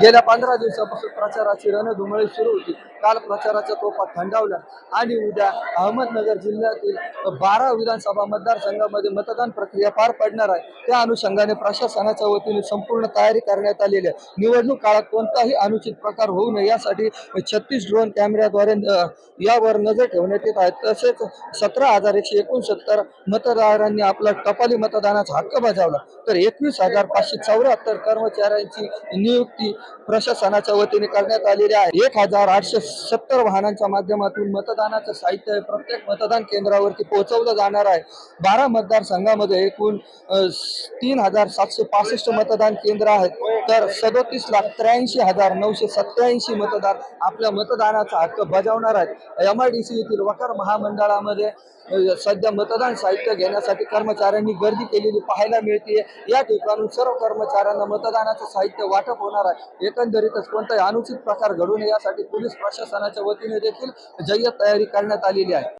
गेल्या पंधरा दिवसापासून प्रचाराची रणधुमळी सुरू होती. काल प्रचाराच्या तोफा थंडावल्या आणि उद्या अहमदनगर जिल्ह्यातील बारा विधानसभा मतदारसंघामध्ये मतदान प्रक्रिया पार पडणार आहे. त्या अनुषंगाने प्रशासनाच्या वतीने संपूर्ण तयारी करण्यात आलेली आहे. निवडणूक काळात कोणताही अनुचित प्रकार होऊ नये. यासाठी छत्तीस ड्रोन कॅमेऱ्याद्वारे यावर नजर ठेवण्यात येत आहे. तसेच सतरा हजार एकशे एकोणसत्तर मतदारांनी आपला टपाली मतदानाचा हक्क बजावला. तर एकवीस हजार पाचशे चौऱ्याहत्तर कर्मचाऱ्यांची नियुक्ती प्रशासनाच्या वतीने करण्यात आलेल्या आहे. एक हजार आठशे सत्तर वाहनांच्या माध्यमातून मतदानाचं साहित्य प्रत्येक मतदान केंद्रावरती पोहोचवलं जाणार आहे. बारा मतदारसंघामध्ये एकूण तीन हजार सातशे पासष्ट मतदान केंद्र आहेत. तर सदोतीस लाख त्र्याऐंशी हजार नऊशे सत्याऐंशी मतदार आपल्या मतदानाचा हक्क बजावणार आहेत. एम आय डी सी येथील वकार महामंडळामध्ये सध्या मतदान साहित्य घेण्यासाठी कर्मचाऱ्यांनी गर्दी केलेली पाहायला मिळते या ठिकाणून सर्व कर्मचाऱ्यांना मतदानाचं साहित्य वाटप होणार आहे. एकंदरीतच कोणताही अनुचित प्रकार घडू नये यासाठी पोलीस प्रशासनाच्या वतीने देखील जय्यत तयारी करण्यात आलेली आहे.